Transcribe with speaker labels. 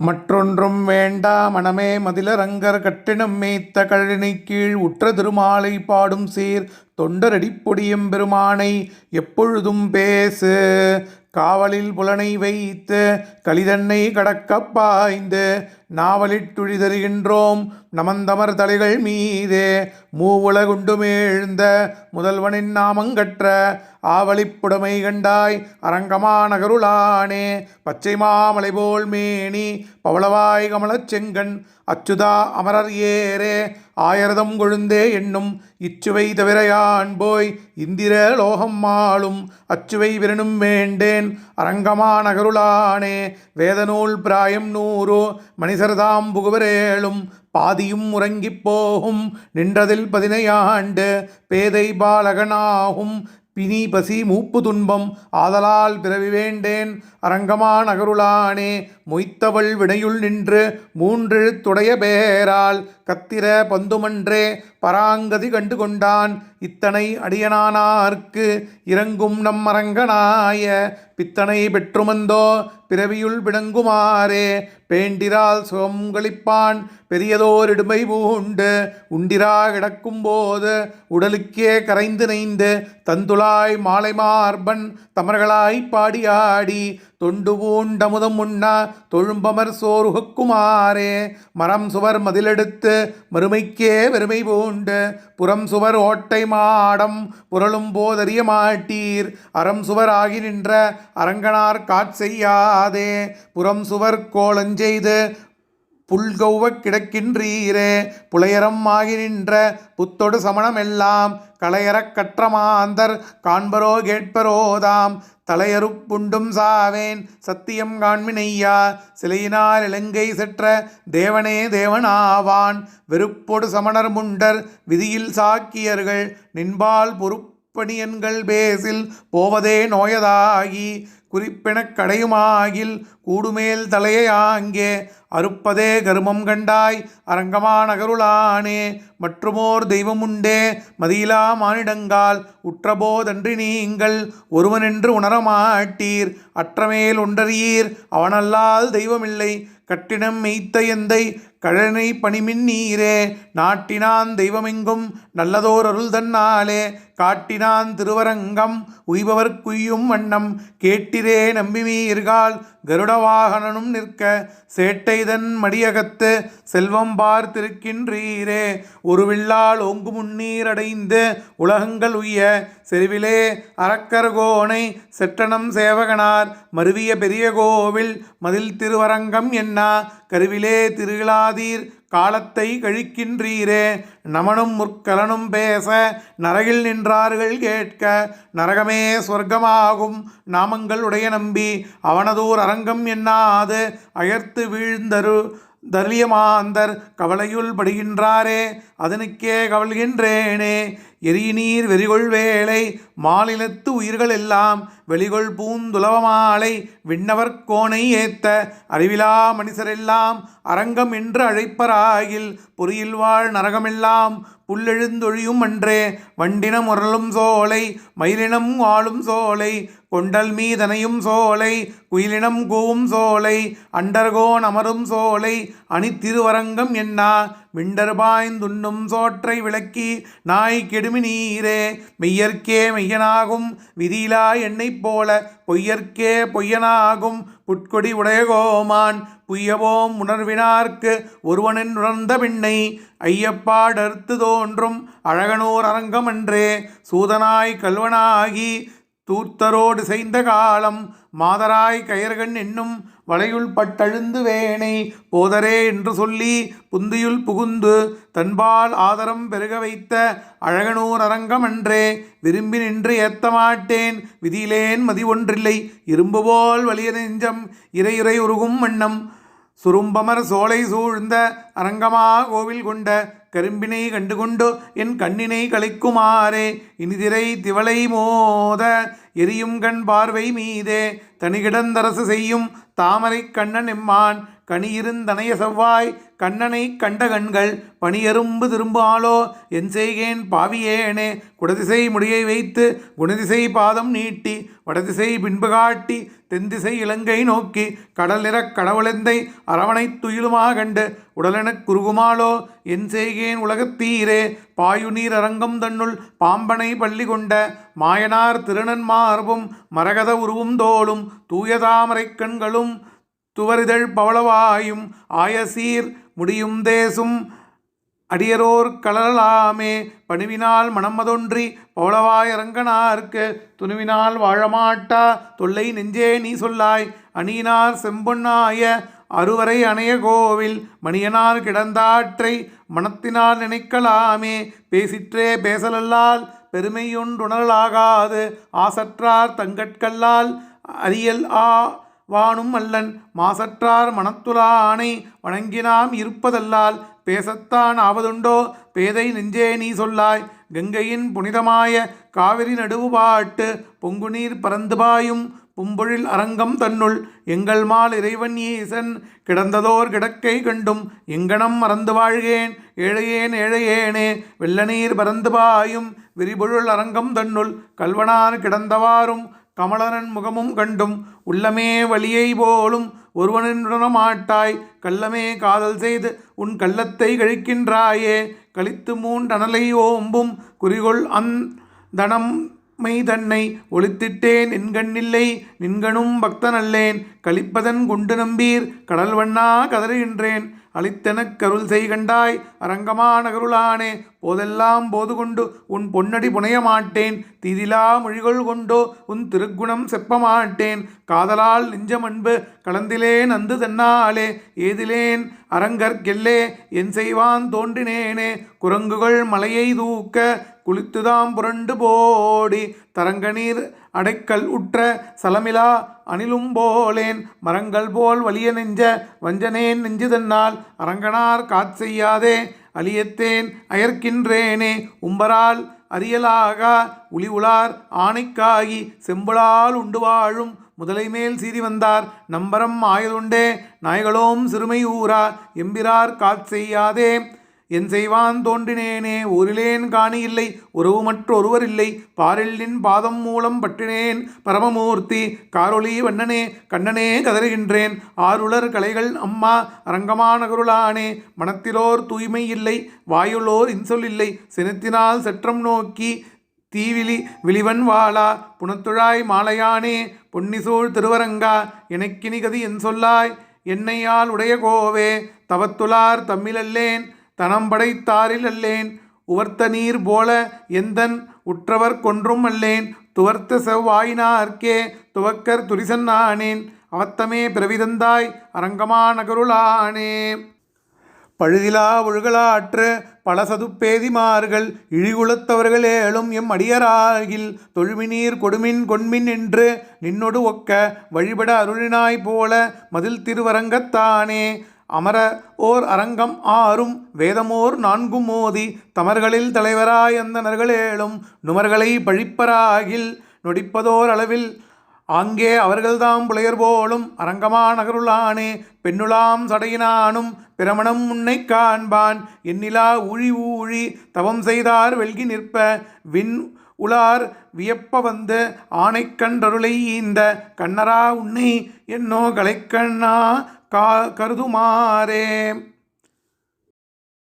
Speaker 1: மற்றொன்றும் வேண்டா மனமே மதிலரங்கர் கட்டினம் மேய்த்த கழனி கீழ் உற்ற திருமாலை பாடும் சீர் தொண்டரடிப்பொடியும் பெருமானை எப்பொழுதும் பேசு. காவலில் புலனை வைத்து கலிதன்னை கடக்கப் பாய்ந்து நாவலிட்டுழி நமந்தமர் தலைகள் மீதே மூவுலகுண்டுமேழ்ந்த முதல்வனின் நாமங்கற்ற ஆவலிப்புடமை கண்டாய். அரங்கமா நகருளானே பச்சை மாமலை போல் மேனி பவளவாய் கமலச் செங்கண் அச்சுதா அமரர் ஏரே ஆயிரதம் கொழுந்தே என்னும் இச்சுவை தவிரையான் போய் இந்திர லோகம் மாளும் அச்சுவை விரணும் வேண்டேன். அரங்கமா நகருளானே வேதநூல் பிராயம் நூறு மணிசர்தாம் புகுவரேளும் பாதியும் உறங்கிப் போகும். நின்றதில் பதினையாண்டு பேதை பாலகனாகும். பிணி பசி மூப்பு துன்பம் ஆதலால் பிறவி வேண்டேன். அரங்கமா நகருளானே மொய்த்தவள் வினையுள் நின்று மூன்றெழுத்துடைய பேரால் கத்திர பந்துமன்றே பராங்கதி கண்டு கொண்டான் இத்தனை அடியனானார்க்கு இறங்கும் நம் அரங்கனாய பித்தனை பெற்றுமந்தோ பிறவியுள் விளங்குமாறே. பேண்டிரால் சுகங்களிப்பான் பெரியதோரிடுமை பூண்டு உண்டிரா கிடக்கும் போது உடலுக்கே கரைந்து நெய்ந்து தந்துளாய் மாலை மார்பன் தமர்களாய் பாடியாடி தொண்டு பூண்டமுதம் உண்ணா தொழும்பமர் சோறுகுமாரே மரம் சுவர் மதிலெடுத்து மறுமைக்கே வெறுமை பூண்டு. புறம் சுவர் ஓட்டை மாடம் புரளும் போதறிய மாட்டீர். அறம் சுவர் ஆகி நின்ற அரங்கனார் காட்செய்யாதே. புறம் சுவர் கோலஞ்செய்து புல்கௌவக் கிடக்கின்றீரே புலையரம் ஆகி நின்ற புத்தொடு சமணமெல்லாம் களையறக் கற்ற மாந்தர் காண்பரோ கேட்பரோதாம் தலையறுப்புண்டும் சாவேன் சத்தியம் காண்மினையா சிலையினால் இலங்கை செற்ற தேவனே தேவனாவான். வெறுப்பொடு சமணர் முண்டர் விதியில் சாக்கியர்கள் நின்பால் பொறுப்பணியன்கள் பேசில் போவதே நோயதாகி குறிப்பெனக் கடையுமாகில் கூடுமேல் தலையை ஆங்கே அறுப்பதே கருமம் கண்டாய் அரங்கமா நகருளானே மற்றுமோர் தெய்வமுண்டே மதியிலா மானிடங்கால் உற்றபோதன்றி நீங்கள் ஒருவனென்று உணரமாட்டீர் அற்றமேல் ஒன்றறியீர் அவனல்லால் தெய்வமில்லை கட்டினம் மெய்த்த எந்தை கழனை பணிமின் நீரே நாட்டினான் தெய்வமெங்கும் நல்லதோர் அருள் தன்னாலே காட்டினான் திருவரங்கம் உய்பவர்க்குய்யும் வண்ணம். கேட்டிரே நம்பிமீர்கால் கருடவாகனனும் நிற்க சேட்டைதன் மடியகத்து செல்வம் பார்த்திருக்கின்றீரே ஒரு வில்லால் ஓங்கு முன்னீர் அடைந்து உலகங்கள் உய்ய செருவிலே அரக்கர்கோனை செட்டனம் சேவகனார். மருவிய பெரிய கோவில் மதில் திருவரங்கம் என்ன கருவிலே திருவிழாதீர் காலத்தை கழிக்கின்றீரே. நமனும் முற்கலனும் பேச நரகில் நின்றார்கள் கேட்க நரகமே சொர்க்கமாகும். நாமங்கள் உடைய நம்பி அவனதூர் அரங்கம் என்னாது? அயர்த்து வீழ்ந்தரு தர்லியமாந்தர் கவலையுள் படுகின்றாரே. அதனுக்கே கவல்கின்றேனே. எரிநீர் வெறிகொள் வேலை மாநிலத்து உயிர்கள் எல்லாம் வெளிகொள் பூந்துலவமாலை விண்ணவர் கோணை ஏத்த அறிவிலா மனிதரெல்லாம் அரங்கம் என்று அழைப்பராகில் பொறியில் வாழ் நரகமெல்லாம் புல்லெழுந்தொழியும் அன்றே வண்டினம் உரளும் சோலை மயிலினம் வாழும் சோலை கொண்டல் மீதனையும் சோலை குயிலினம் கூவும் சோலை அண்டர்கோன் அமரும் சோலை அணித்திருவரங்கம் என்னா மிண்டர்பாய்ந்துண்ணும் சோற்றை விளக்கி நாய் கெடுமி நீரே மெய்யற்கே மெய்யனாகும் விதியிலா எண்ணெய் போல பொய்யற்கே பொய்யனாகும் புட்கொடி உடையகோமான் புய்யவோம் உணர்வினார்க்கு ஒருவனின் உணர்ந்த பின்னை ஐயப்பாடர்த்து தோன்றும் அழகனூர் அரங்கமன்றே சூதனாய் கல்வனாகி தூர்த்தரோடு செய்த காலம் மாதராய் கயர்கண் என்னும் வலையுள் பட்டழுந்து வேணை போதரே என்று சொல்லி புந்தியுள் புகுந்து தன்பால் ஆதரம் பெருக வைத்த அழகனூர் அரங்கம் அன்றே விரும்பி நின்று ஏத்த மாட்டேன். விதியிலேன் மதி ஒன்றில்லை. இரும்பு போல் வலிய நெஞ்சம் இறையுறை உருகும் வண்ணம். சுரும்பமர் சோலை சூழ்ந்த அரங்கமா கோவில் கொண்ட கரும்பினை கண்டுகொண்டு என் கண்ணினை கலைக்குமாறே இனிதிரை திவளை மோத எரியும் கண் பார்வை மீதே தனிகிடந்தரசு செய்யும் தாமரை கண்ணன் எம்மான் கனியிருந்தனைய செவ்வாய் கண்ணனை கண்ட கண்கள் பணியரும்பு திரும்பாலோ என் செய்கேன் பாவியேனே. குடதிசை முடியை வைத்து குணதிசை பாதம் நீட்டி வடதிசை பின்பு காட்டி தென்திசை இலங்கை நோக்கி கடல் நிறக் கடவுளெந்தை அரவணை துயிலுமா கண்டு உடலெனக் குறுகுமாலோ என் செய்கேன் உலகத்தீரே பாயுநீர் அரங்கம் தன்னுள் பாம்பனை பள்ளி கொண்ட மாயனார் திருநன்மார்பும் மரகத உருவும் தோளும் தூயதாமரைக் கண்களும் துவரிதழ் பவளவாயும் ஆயசீர் முடியும் தேசும். அடியரோர் கலலாமே பணிவினால் மனமதொன்றி பவளவாய் அரங்கனார்க்கு துணிவினால் வாழமாட்டா தொல்லை நெஞ்சே நீ சொல்லாய் அணியினார் செம்பொன்னாய அறுவரை அணைய கோவில் மணியனார் கிடந்தாற்றை மனத்தினால் நினைக்கலாமே பேசிற்றே பேசலல்லால் பெருமையொன்றுணரலாகாது ஆசற்றார் தங்கட்கல்லால் அரியல் ஆ வானும் அல்லன் மாசற்றார் மனத்துலானை வணங்கினாம் இருப்பதல்லால் பேசத்தான் ஆவதுண்டோ? பேதை நெஞ்சே நீ சொல்லாய். கங்கையின் புனிதமாய காவிரி நடுவுபாட்டு பொங்குநீர் பறந்து பாயும் பும்பொழில் அரங்கம் தன்னுள் எங்கள் மால் இறைவன் ஈசன் கிடந்ததோர் கிடக்கை கண்டும் எங்கனம் மறந்து வாழ்கேன். ஏழையேன் ஏழையேனே வெள்ளநீர் பறந்து பாயும் விரிபொழுள் அரங்கம் தன்னுள் கல்வனார் கிடந்தவாறும் கமலனன் முகமும் கண்டும் உள்ளமே வழியை போலும் ஒருவனுடனமாட்டாய் கள்ளமே காதல் செய்து உன் கள்ளத்தை கழிக்கின்றாயே. கழித்து மூண்டனலை ஓம்பும் குறிகொள் அந் தனம் மை தன்னை ஒளித்திட்டேன் என்கண்ணில்லை நின்கணும் பக்தனல்லேன். கழிப்பதன் குண்டு நம்பீர் கடல் வண்ணா கதறுகின்றேன். அளித்தெனக் கருள் செய்கண்டாய். அரங்கமா நகருளானே போதெல்லாம் போது கொண்டு உன் பொன்னடி புனைய மாட்டேன் தீதிலா மொழிகள் கொண்டோ உன் திருக்குணம் செப்ப மாட்டேன் காதலால் நெஞ்சமன்பு கலந்திலேன் அந்து தன்னாலே ஏதிலேன் அரங்கற்கெல்லே என் செய்வான் தோன்றினேனே குரங்குகள் மலையை தூக்க குளித்துதாம் புரண்டு போடி தரங்கநீர் அடைக்கல் உற்ற சலமிலா அணிலும் போலேன் மரங்கள் போல் வலிய நெஞ்ச வஞ்சனேன் நெஞ்சு தன்னால் அரங்கனார் காட்செய்யாதே அழியத்தேன் அயர்க்கின்றேனே உம்பரால் அரியலாகா உளி உளார் ஆணைக்காகி செம்புளால் உண்டு வாழும் முதலை மேல் சீறி வந்தார். நம்பரம் ஆயதுண்டே. நாய்களோம் சிறுமை ஊரா எம்பிரார் காட்செய்யாதே என் செய்வான் தோன்றினேனே. ஊரிலேன் காணி இல்லை. உறவு மற்றொருவர் இல்லை. பாரில்லின் பாதம் மூலம் பற்றினேன். பரமமூர்த்தி காரொளி வண்ணனே. கண்ணனே கதறுகின்றேன். ஆருளர் கலைகள் அம்மா. அரங்கமா நகருளானே மனத்திலோர் தூய்மை இல்லை. வாயுளோர் இன்சொல் இல்லை. சினத்தினால் செற்றம் நோக்கி தீவிலி விழிவன் வாளா புனத்துழாய் மாலையானே பொன்னிசூழ் திருவரங்கா எனக்கினி கதி என் சொல்லாய் என்னையால் உடைய கோவே தவத்துலார் தம்மிலல்லேன் தனம் படைத்தாரில் அல்லேன் உவர்த்த நீர் போல எந்தன் உற்றவர் கொன்றும் அல்லேன் துவர்த்த செவ்வாயினார்க்கே துவக்கர் துரிசன் ஆனேன் அவத்தமே பிரவிதந்தாய் அரங்கமா நகருளானே பழுதிலா ஒழுகலாற்று பல சதுப்பேதிமார்கள் இழிகுலத்தவர்கள் ஏழும் எம் அடியராகில் தொழுமினீர் கொடுமின் கொண்மின் என்று நின்னொடு ஒக்க வழிபட அருளினாய் போல மதில் திருவரங்கத்தானே அமர ஓர் அரங்கம் ஆறும் வேதமோர் நான்கும் மோதி தமர்களில் தலைவராய் ஏழும் நுமர்களை பழிப்பராகில் நொடிப்பதோர் அளவில் ஆங்கே அவர்கள்தாம் புலையர் போலும் அரங்கமா நகருளானே பெண்ணுலாம் சடையினானும் பிரமணம் உன்னை காண்பான். எண்ணிலா ஊழி ஊழி தவம் செய்தார் வெல்கி நிற்ப. விண் உளார் வியப்ப வந்து ஆனைக்கண்டருளை ஈந்த. கண்ணரா உன்னை என்னோ கலைக்கண்ணா கா கருதுமாறே.